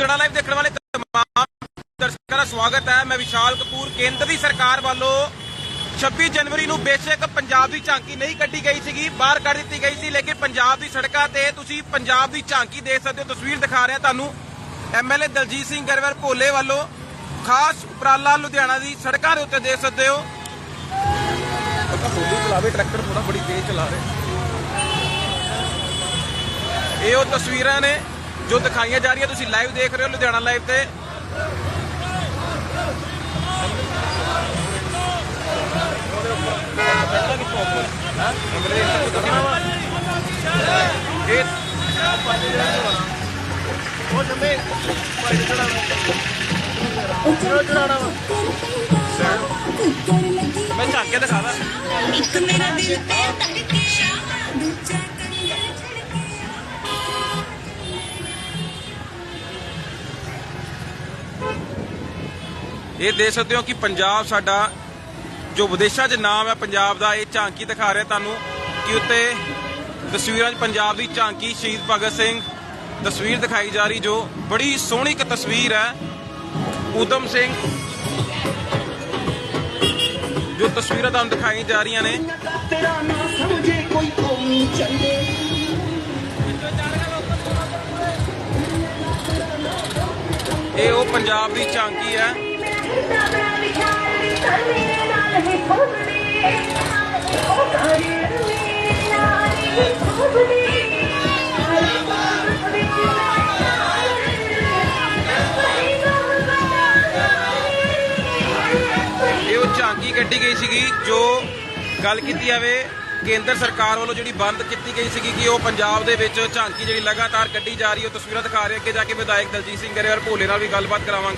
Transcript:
Ludhiana live ਦੇਖਣ ਵਾਲੇ ਤਮਾਮ ਦਰਸ਼ਕਾਂ ਦਾ ਸਵਾਗਤ ਹੈ। ਮੈਂ ਵਿਸ਼ਾਲ ਕਪੂਰ ਕੇਂਦਰ ਦੀ ਸਰਕਾਰ ਵੱਲੋਂ 26 ਜਨਵਰੀ ਨੂੰ ਬੇਸ਼ੱਕ ਪੰਜਾਬ ਦੀ ਝਾਂਕੀ ਨਹੀਂ ਕੱਢੀ ਗਈ ਸੀਗੀ ਬਾਹਰ ਕੱਢ ਦਿੱਤੀ ਗਈ ਸੀ ਲੇਕਿਨ ਪੰਜਾਬ ਦੀ ਸੜਕਾਂ ਤੇ ਤੁਸੀਂ ਪੰਜਾਬ ਦੀ ਝਾਂਕੀ ਦੇਖ ਸਕਦੇ ਹੋ। ਤਸਵੀਰ ਦਿਖਾ ਰਿਹਾ ਤੁਹਾਨੂੰ ਐਮਐਲਏ ਦਲਜੀਤ ਸਿੰਘ ਗਰੇਵਾਲ ਭੋਲੇ ਵੱਲੋਂ ਖਾਸ ਉਪਰਾਲਾ ਲੁਧਿਆਣਾ ਦੀ ਸੜਕਾਂ ਦੇ ਉੱਤੇ ਦੇਖ ਸਕਦੇ ਹੋ। ਹੋਲੀ ਚਲਾਵੇ ਟਰੈਕਟਰ ਥੋੜਾ ਬੜੀ ਤੇਜ਼ ਚਲਾ ਰਹੇ। ਇਹ ਉਹ ਤਸਵੀਰਾਂ ਨੇ ਜੋ ਦਿਖਾਈਆਂ ਜਾ ਰਹੀਆਂ ਤੁਸੀਂ ਲਾਈਵ ਦੇਖ ਰਹੇ ਹੋ ਲੁਧਿਆਣਾ ਲਾਈਵ ਤੇ। ਮੈਂ ਝਾਂਕੇ ਦਿਖਾਦਾ ਇੱਕ ਮੇਰਾ ਦਿਲ ਤੇ ਧੜਕਿਆ ਇਹ ਦੇਖ ਸਕਦੇ ਹੋ ਕਿ ਪੰਜਾਬ ਸਾਡਾ ਜੋ ਵਿਦੇਸ਼ਾਂ 'ਚ ਨਾਮ ਹੈ ਪੰਜਾਬ ਦਾ, ਇਹ ਝਾਂਕੀ ਦਿਖਾ ਰਿਹਾ ਤੁਹਾਨੂੰ ਕਿ ਉੱਤੇ ਤਸਵੀਰਾਂ 'ਚ ਪੰਜਾਬ ਦੀ ਝਾਂਕੀ ਸ਼ਹੀਦ ਭਗਤ ਸਿੰਘ ਤਸਵੀਰ ਦਿਖਾਈ ਜਾ ਰਹੀ, ਜੋ ਬੜੀ ਸੋਹਣੀ ਇੱਕ ਤਸਵੀਰ ਹੈ। ਊਧਮ ਸਿੰਘ ਜੋ ਤਸਵੀਰਾਂ ਤੁਹਾਨੂੰ ਦਿਖਾਈ ਜਾ ਰਹੀਆਂ ਨੇ। ਇਹ ਉਹ ਪੰਜਾਬ ਦੀ ਝਾਂਕੀ ਹੈ। ਝਾਂਕੀ ਕੱਢੀ ਗਈ ਸੀਗੀ, ਜੋ ਗੱਲ ਕੀਤੀ ਜਾਵੇ, ਕੇਂਦਰ ਸਰਕਾਰ ਵੱਲੋਂ ਜਿਹੜੀ ਬੰਦ ਕੀਤੀ ਗਈ ਸੀਗੀ ਕਿ ਉਹ ਪੰਜਾਬ ਦੇ ਵਿੱਚ ਝਾਂਕੀ ਜਿਹੜੀ ਲਗਾਤਾਰ ਕੱਢੀ ਜਾ ਰਹੀ ਹੈ, ਉਹ ਤਸਵੀਰਾਂ ਦਿਖਾ ਰਹੇ ਅੱਗੇ ਜਾ ਕੇ ਵਿਧਾਇਕ ਦਲਜੀਤ ਸਿੰਘ ਗਰੇਵਾਲ ਭੋਲੇ ਨਾਲ ਵੀ ਗੱਲਬਾਤ ਕਰਾਵਾਂਗੇ।